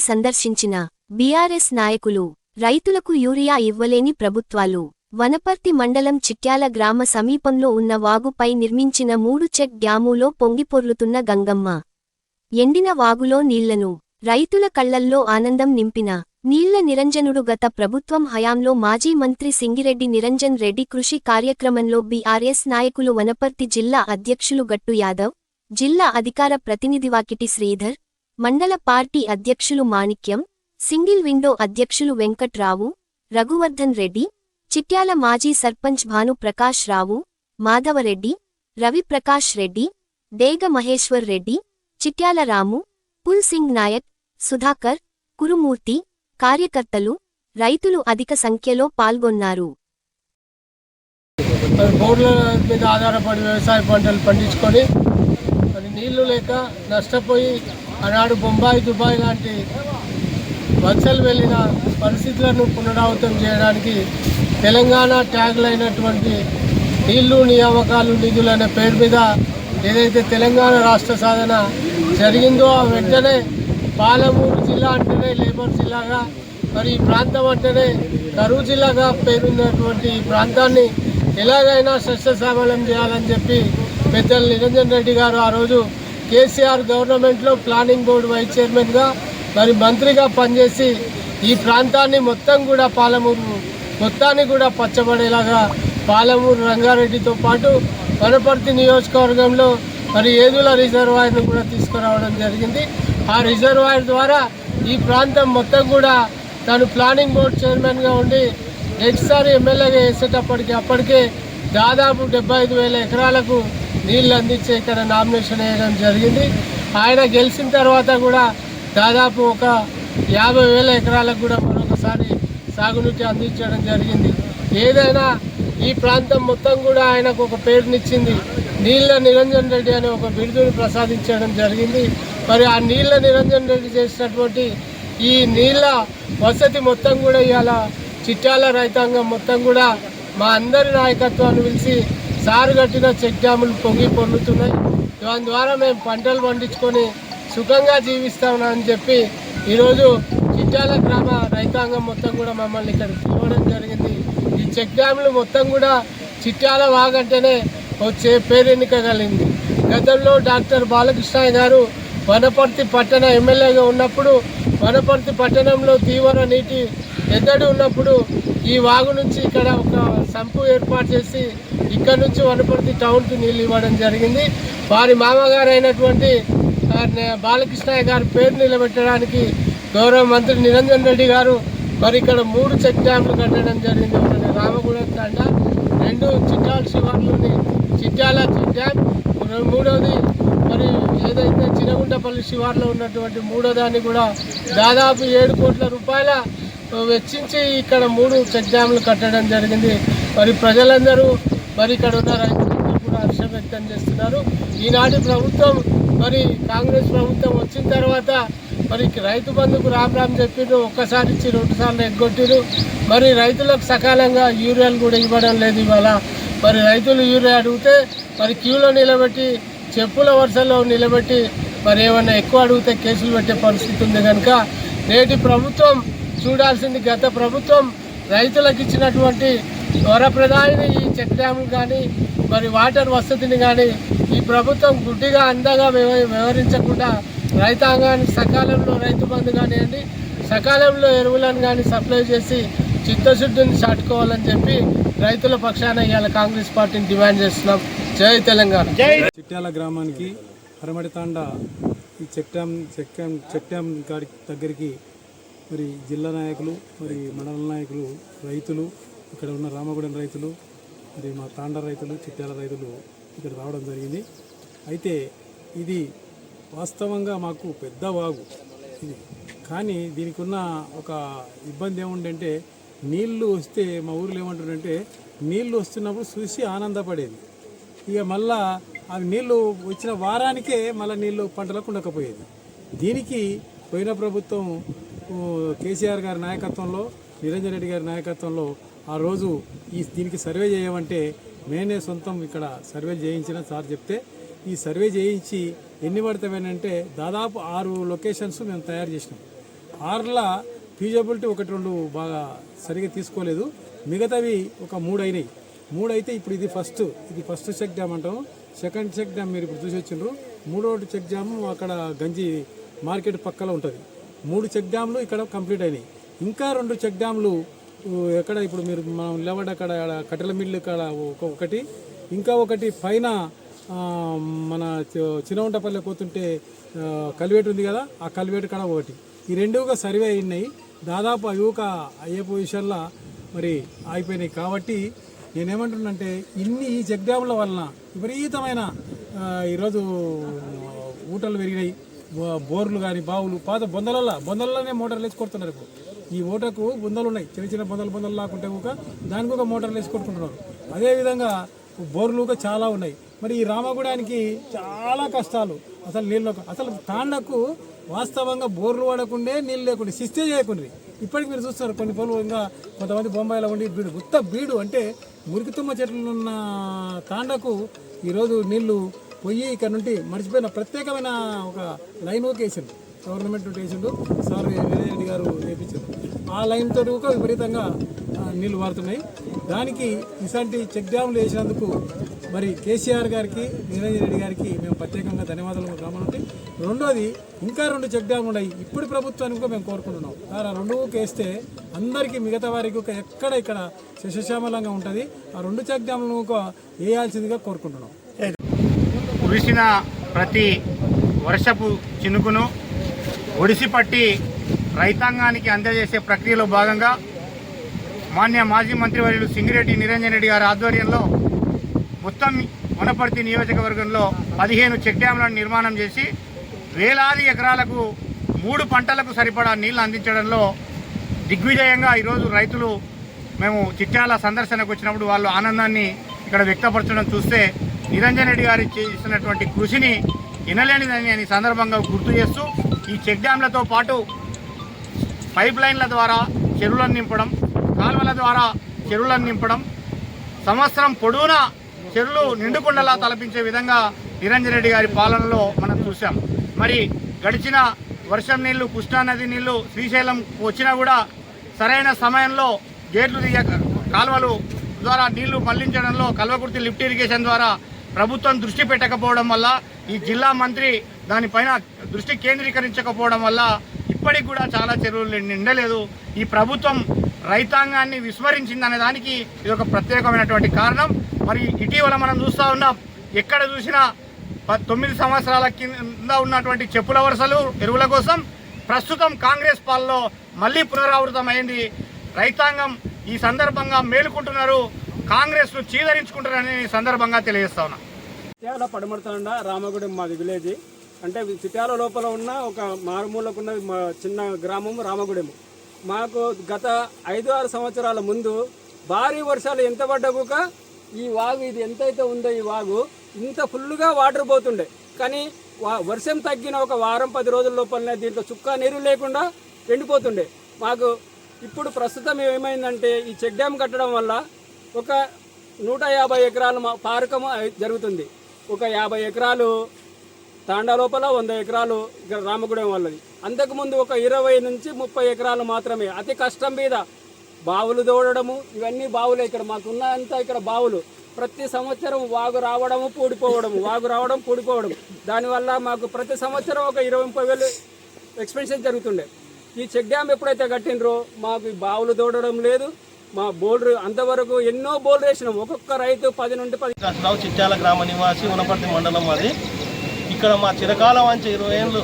సందర్శించిన బీఆర్ఎస్ నాయకులు రైతులకు యూరియా ఇవ్వలేని ప్రభుత్వాలు. వనపర్తి మండలం చిట్యాల గ్రామ సమీపంలో ఉన్న వాగుపై నిర్మించిన మూడు చెక్ డ్యాములో పొంగిపొర్లుతున్న గంగమ్మ. ఎండిన వాగులో నీళ్ళను రైతుల కళ్ళల్లో ఆనందం నింపిన నీళ్ళ నిరంజనుడు గత ప్రభుత్వం హయాంలో మాజీ మంత్రి సింగిరెడ్డి నిరంజన్ రెడ్డి కృషి కార్యక్రమంలో బీఆర్ఎస్ నాయకులు వనపర్తి జిల్లా అధ్యక్షులు గట్టు యాదవ్ జిల్లా అధికార ప్రతినిధి వాకిటి శ్రీధర్ మండల పార్టీ అధ్యక్షులు మాణిక్యం సింగిల్ విండో అధ్యక్షులు వెంకట్రావు రఘువర్ధన్ రెడ్డి చిట్యాల మాజీ సర్పంచ్ భాను ప్రకాష్ రావు మాధవరెడ్డి రవిప్రకాష్ రెడ్డి డేగ మహేశ్వర్ రెడ్డి చిట్యాల రాము పుల్ సింగ్ నాయక్ సుధాకర్ కురుమూర్తి కార్యకర్తలు రైతులు అధిక సంఖ్యలో పాల్గొన్నారు. బోర్ల మీద ఆధారపడి వ్యవసాయ పంటలు పండించుకొని నీళ్ళు లేక నష్టపోయి ఆనాడు బొంబాయి దుబాయ్ లాంటి వలసలు వెళ్ళిన పరిస్థితులను పునరావృతం చేయడానికి తెలంగాణ ట్యాగ్లు అయినటువంటి నీళ్ళు నియామకాలు నిధులు అనే పేరు మీద ఏదైతే తెలంగాణ రాష్ట్ర సాధన జరిగిందో ఆ వెంటనే పాలమూరు జిల్లా అంటేనే లేబర్ జిల్లాగా మరి ఈ ప్రాంతం అంటేనే కరువు జిల్లాగా పేరున్నటువంటి ఈ ప్రాంతాన్ని ఎలాగైనా సస్యశ్యామలం చేయాలని చెప్పి పెద్దలు నిరంజన్ రెడ్డి గారు ఆ రోజు కేసీఆర్ గవర్నమెంట్లో ప్లానింగ్ బోర్డు వైస్ చైర్మన్గా మరి మంత్రిగా పనిచేసి ఈ ప్రాంతాన్ని మొత్తం కూడా పాలమూరు మొత్తాన్ని కూడా పచ్చబడేలాగా పాలమూరు రంగారెడ్డితో పాటు వనపర్తి నియోజకవర్గంలో మరి ఏదుల రిజర్వాయర్ను కూడా తీసుకురావడం జరిగింది. ఆ రిజర్వాయర్ ద్వారా ఈ ప్రాంతం మొత్తం కూడా తను ప్లానింగ్ బోర్డు చైర్మన్గా ఉండి నెక్స్ట్సారి ఎమ్మెల్యేగా వేసేటప్పటికి అప్పటికే దాదాపు డెబ్బై ఐదు వేల ఎకరాలకు నీళ్ళు అందించే ఇక్కడ నామినేషన్ వేయడం జరిగింది. ఆయన గెలిచిన తర్వాత కూడా దాదాపు ఒక యాభై వేల ఎకరాలకు కూడా మరొకసారి సాగునీటి అందించడం జరిగింది. ఏదైనా ఈ ప్రాంతం మొత్తం కూడా ఆయనకు ఒక పేరునిచ్చింది. నీళ్ళ నిరంజన్ రెడ్డి అనే ఒక బిరుదుని ప్రసాదించడం జరిగింది. మరి ఆ నీళ్ళ నిరంజన్ రెడ్డి చేసినటువంటి ఈ నీళ్ళ వసతి మొత్తం కూడా ఇవాళ చిట్టాల రైతాంగం మొత్తం కూడా మా అందరి నాయకత్వాన్ని పిలిచి సారు కట్టిన చెక్ డ్యాములు పొంగి పొందుతున్నాయి దాని ద్వారా మేము పంటలు పండించుకొని సుఖంగా జీవిస్తామని చెప్పి ఈరోజు చిట్యాల గ్రామ రైతాంగం మొత్తం కూడా మమ్మల్ని ఇక్కడ పిలవడం జరిగింది. ఈ చెక్ డ్యాములు మొత్తం కూడా చిట్యాల వాగంటేనే వచ్చే పేరెన్నిక కలిగింది గతంలో డాక్టర్ బాలకృష్ణయ్య గారు వనపర్తి పట్టణ ఎమ్మెల్యేగా ఉన్నప్పుడు వనపర్తి పట్టణంలో తీవ్ర నీటి ఎద్దడి ఉన్నప్పుడు ఈ వాగు నుంచి ఇక్కడ ఒక సంపు ఏర్పాటు చేసి ఇక్కడ నుంచి వనపర్తి టౌన్కి నీళ్ళు ఇవ్వడం జరిగింది. వారి మామగారు అయినటువంటి బాలకృష్ణయ్య గారి పేరు నిలబెట్టడానికి గౌరవ మంత్రి నిరంజన్ రెడ్డి గారు మరి ఇక్కడ మూడు చెక్ డ్యాంలు కట్టడం జరిగింది. ఒకటి రామగూడెం తండ రెండు చిట్టాల శివార్లోని చిట్యాల చెక్ డ్యామ్ మూడవది మరి ఏదైతే చినగుంటపల్లి శివార్లో ఉన్నటువంటి మూడో దాన్ని కూడా దాదాపు ఏడు కోట్ల రూపాయల వెచ్చించి ఇక్కడ మూడు చెక్ డ్యామ్లు కట్టడం జరిగింది. మరి ప్రజలందరూ మరి ఇక్కడ ఉన్న రైతులందరూ కూడా హర్షం వ్యక్తం చేస్తున్నారు. ఈనాటి ప్రభుత్వం మరి కాంగ్రెస్ ప్రభుత్వం వచ్చిన తర్వాత మరి రైతు బంధుకు రామ్ రామ్ చెప్పిండ్రు ఒక్కసారి ఇచ్చి రెండు సార్లు ఎగ్గొట్టిరు మరి రైతులకు సకాలంగా యూరియాలు కూడా ఇవ్వడం లేదు ఇవాళ. మరి రైతులు యూరియా అడిగితే మరి క్యూలో నిలబెట్టి చెప్పుల వరుసలో నిలబెట్టి మరి ఏమన్నా ఎక్కువ అడిగితే కేసులు పెట్టే పరిస్థితి ఉంది కనుక నేటి ప్రభుత్వం చూడాల్సింది. గత ప్రభుత్వం రైతులకు ఇచ్చినటువంటి వరప్రదాయిని ఈ చెక్ డ్యాములు కానీ మరి వాటర్ వసతిని కానీ ఈ ప్రభుత్వం గుడ్డిగా అందంగా వ్యవహరించకుండా రైతాంగానికి సకాలంలో రైతు బంధు కానివ్వండి సకాలంలో ఎరువులను కానీ సప్లై చేసి చిత్తశుద్ధిని చాటుకోవాలని చెప్పి రైతుల పక్షాన ఇవాళ కాంగ్రెస్ పార్టీని డిమాండ్ చేస్తున్నాం. జై తెలంగాణ. చిట్యాల గ్రామానికి హరమడితాండ ఈ check dam check dam check dam దగ్గరికి మరి జిల్లా నాయకులు మరి మండల నాయకులు రైతులు ఇక్కడ ఉన్న రామగూడెం రైతులు మరి మా తాండ రైతులు చిట్టాల రైతులు ఇక్కడ రావడం జరిగింది. అయితే ఇది వాస్తవంగా మాకు పెద్ద వాగు ఇది. కానీ దీనికి ఉన్న ఒక ఇబ్బంది ఏముందంటే నీళ్ళు వస్తే మా ఊర్లో ఏమంటుందంటే నీళ్ళు వస్తున్నప్పుడు చూసి ఆనందపడేది. ఇక మళ్ళా అవి నీళ్ళు వచ్చిన వారానికే మళ్ళీ నీళ్ళు పంటలకు ఉండకపోయేది. దీనికి పోయిన ప్రభుత్వం కేసీఆర్ గారి నాయకత్వంలో నిరంజన్ రెడ్డి గారి నాయకత్వంలో ఆ రోజు ఈ దీనికి సర్వే చేయమంటే నేనే సొంతం ఇక్కడ సర్వే చేయించిన సార్ చెప్తే ఈ సర్వే చేయించి ఎన్ని పడతామేనంటే దాదాపు ఆరు లొకేషన్స్ మేము తయారు చేసినాం. ఆరుల ఫీజబిలిటీ ఒకటి రెండు బాగా సరిగా తీసుకోలేదు మిగతావి ఒక మూడు అయినాయి. మూడు అయితే ఇప్పుడు ఇది ఫస్ట్ ఇది ఫస్ట్ చెక్ డ్యామ్ అంటాం. సెకండ్ చెక్ డ్యామ్ మీరు ఇప్పుడు చూసి వచ్చిండ్రు. మూడో చెక్ డ్యామ్ అక్కడ గంజి మార్కెట్ పక్కలో ఉంటుంది. మూడు చెక్ డ్యామ్లు ఇక్కడ కంప్లీట్ అయినాయి. ఇంకా రెండు చెక్ డ్యామ్లు ఎక్కడ ఇప్పుడు మీరు మనం లేవడ అక్కడ కట్టెల మిల్లు కాడ ఒక- ఒకటి. ఇంకా ఒకటి పైన మన చినవంటపల్లి పోతుంటే ఆ, కల్వేటు ఉంది కదా ఆ కల్వేటు కాడ ఒకటి. ఈ రెండుగా సర్వే అయినాయి. దాదాపు అవి ఒక అయ్యే పొజిషన్లో మరి అయిపోయినాయి కాబట్టి నేనేమంటున్నంటే ఇన్ని ఈ చెక్ డ్యాముల వలన విపరీతమైన ఈరోజు ఊటలు పెరిగినాయి. బోర్లు కానీ బావులు పాత బొందలల్లో బొందలలోనే మోటార్లు వేసి కొడుతున్నారు ఇప్పుడు. ఈ ఓటకు బొందలు ఉన్నాయి చిన్న చిన్న బొందలు బొందలు లాకుంటే ఒక దానికి ఒక మోటార్లు వేసి కొట్టుకుంటున్నారు. అదేవిధంగా బోర్లు చాలా ఉన్నాయి. మరి ఈ రామగూడానికి చాలా కష్టాలు. అసలు నీళ్ళు అసలు తాండకు వాస్తవంగా బోర్లు వాడకుండే నీళ్ళు లేకుండా సిస్తే చేయకుండా. ఇప్పటికి మీరు చూస్తారు కొన్ని పనులు ఇంకా కొంతమంది బొంబాయిలో ఉండి బీడు. ఉత్త బీడు అంటే మురికి తుమ్మ చెట్లు ఉన్న తాండకు ఈరోజు నీళ్ళు పోయి ఇక్కడ నుండి మర్చిపోయిన ప్రత్యేకమైన ఒక లైన్ ఓకే గవర్నమెంట్ వేసిండు. సార్ విజయరెడ్డి గారు వేపించారు. ఆ లైన్తో కూడా విపరీతంగా నీళ్ళు వారుతున్నాయి. దానికి ఇలాంటి చెక్ డ్యాములు వేసినందుకు మరి కేసీఆర్ గారికి నిరంజన్ రెడ్డి గారికి మేము ప్రత్యేకంగా ధన్యవాదాలు గ్రామం రెండోది ఇంకా రెండు చెక్ డ్యాములు ఉన్నాయి. ఇప్పుడు ప్రభుత్వానికి కూడా మేము కోరుకుంటున్నాం. సార్ ఆ రెండు వేస్తే అందరికీ మిగతా వారికి ఒక ఎక్కడ ఇక్కడ శశశ్యామలంగా ఉంటుంది. ఆ రెండు చెక్ డ్యాములను ఒక వేయాల్సిందిగా కోరుకుంటున్నాం. కురిసిన ప్రతి వర్షపు చినుకును ఒడిసి పట్టి రైతాంగానికి అందజేసే ప్రక్రియలో భాగంగా మాన్య మాజీ మంత్రివర్యులు సింగిరెడ్డి నిరంజన్ రెడ్డి గారి ఆధ్వర్యంలో మొత్తం వనపర్తి నియోజకవర్గంలో పదిహేను చెక్ డ్యాంలను నిర్మాణం చేసి వేలాది ఎకరాలకు మూడు పంటలకు సరిపడా నీళ్ళు అందించడంలో దిగ్విజయంగా ఈరోజు రైతులు మేము చిట్యాల సందర్శనకు వచ్చినప్పుడు వాళ్ళు ఆనందాన్ని ఇక్కడ వ్యక్తపరచడం చూస్తే నిరంజన్ రెడ్డి గారు చేసినటువంటి కృషిని వినలేనిదని అని సందర్భంగా గుర్తు చేస్తూ ఈ చెక్ డ్యాంలతో పాటు పైప్ లైన్ల ద్వారా చెరువులను నింపడం కాలువల ద్వారా చెరువులను నింపడం సంవత్సరం పొడవునా చెరువులు నిండుకుండలా తలపించే విధంగా నిరంజన్ రెడ్డి గారి పాలనలో మనం చూసాం మరి గడిచిన వర్షం నీళ్ళు కృష్ణానది నీళ్ళు శ్రీశైలం వచ్చినా కూడా సరైన సమయంలో గేట్లు తీయక కాలువలు ద్వారా నీళ్ళు మళ్ళించడంలో కల్వకుర్తి లిఫ్ట్ ఇరిగేషన్ ద్వారా ప్రభుత్వం దృష్టి పెట్టకపోవడం వల్ల ఈ జిల్లా మంత్రి దానిపైన దృష్టి కేంద్రీకరించకపోవడం వల్ల ఇప్పటికి కూడా చాలా చెరువులు నిండలేదు. ఈ ప్రభుత్వం రైతాంగాన్ని విస్మరించిందనే దానికి ఇది ఒక ప్రత్యేకమైనటువంటి కారణం. మరి ఇటీవల మనం చూస్తూ ఉన్నాం ఎక్కడ చూసినా ప- తొమ్మిది సంవత్సరాల కింద ఉన్నటువంటి చెప్పుల వరుసలు ఎరువుల కోసం ప్రస్తుతం కాంగ్రెస్ పాలలో మళ్ళీ పునరావృతమైంది. రైతాంగం ఈ సందర్భంగా మేలుకుంటున్నారు. కాంగ్రెస్ను చీదరించుకుంటారని సందర్భంగా తెలియజేస్తా ఉన్నా. చిట్యాల పడమడతాండ రామగుడెం మాది విలేజ్. అంటే చిట్యాల లోపల ఉన్న ఒక మారుమూలకున్న మా చిన్న గ్రామం రామగుడెం మాకు గత ఐదు ఆరు సంవత్సరాల ముందు భారీ వర్షాలు ఎంత పడ్డగుక ఈ వాగు ఇది ఎంతైతే ఉందో ఈ వాగు ఇంత ఫుల్గా వాటర్ పోతుండే. కానీ వా- వర్షం తగ్గిన ఒక వారం పది రోజుల లోపలనే దీంట్లో చుక్క నీరు లేకుండా ఎండిపోతుండే. మాకు ఇప్పుడు ప్రస్తుతం ఏమైందంటే ఈ చెక్ డ్యామ్ కట్టడం వల్ల ఒక నూట యాభై ఎకరాల మా పారకం జరుగుతుంది. ఒక యాభై ఎకరాలు తాండా లోపల వంద ఎకరాలు ఇక్కడ రామగూడెం వాళ్ళది. అంతకుముందు ఒక ఇరవై నుంచి ముప్పై ఎకరాలు మాత్రమే. అతి కష్టం మీద బావులు తోడడము ఇవన్నీ బావులే ఇక్కడ మాకున్న అంతా ఇక్కడ బావులు. ప్రతి సంవత్సరం వాగు రావడము పూడిపోవడము వాగు రావడం పూడిపోవడం దానివల్ల మాకు ప్రతి సంవత్సరం ఒక ఇరవై ముప్పై వేలు ఎక్స్పెన్షన్ జరుగుతుండే. ఈ చెక్ డ్యామ్ ఎప్పుడైతే కట్టినరో మాకు బావులు తోడడం లేదు. మా బోర్డు అంతవరకు ఎన్నో బోర్డు వేసినాం. ఒక్కొక్క రైతు పది నుండి పది రావు చిట్యాల గ్రామ నివాసి ఉనపర్తి మండలం అది. ఇక్కడ మా చిరకాలం వంచ ఇరవై ఏళ్ళు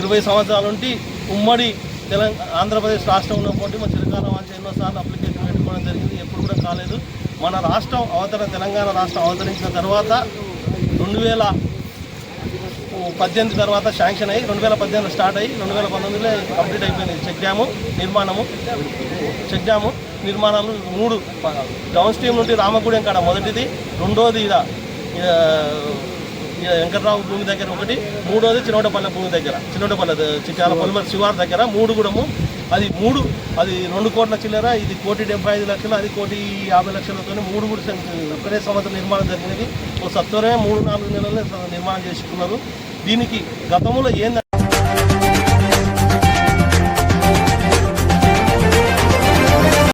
ఇరవై సంవత్సరాల నుండి ఉమ్మడి తెలంగాణ ఆంధ్రప్రదేశ్ రాష్ట్రం ఉన్నప్పటి మా చిరకాలం వంచ ఎన్నోసార్లు అప్లికేషన్ పెట్టుకోవడం జరిగింది. ఎప్పుడు కూడా కాలేదు. మన రాష్ట్రం అవతరణ తెలంగాణ రాష్ట్రం అవతరించిన తర్వాత రెండు వేల పద్దెనిమిది తర్వాత శాంక్షన్ అయ్యి రెండు వేల పద్దెనిమిది స్టార్ట్ అయ్యి రెండు వేల పంతొమ్మిదిలో కంప్లీట్ అయిపోయింది చెక్ డ్యాము నిర్మాణము. చెక్ డ్యాము నిర్మాణాలు మూడు డౌన్ స్ట్రీమ్ నుండి రామగూడెం కాడ మొదటిది రెండోది ఇద వెంకట్రావు భూమి దగ్గర ఒకటి మూడోది చిన్నోటపల్లె భూమి దగ్గర చిన్నోటపల్లె చిట్యాల పొలిమర్ శివార్ దగ్గర మూడు కూడము. అది మూడు అది రెండు కోట్ల చిల్లర ఇది కోటి డెబ్బై ఐదు లక్షలు అది కోటి యాభై లక్షలతో మూడు కూడా ఒకటే సంవత్సరం నిర్మాణం జరిగినది. ఓ సత్వరమే మూడు నాలుగు నెలల్లో నిర్మాణం చేసుకున్నారు. దీనికి గతంలో ఏందంటే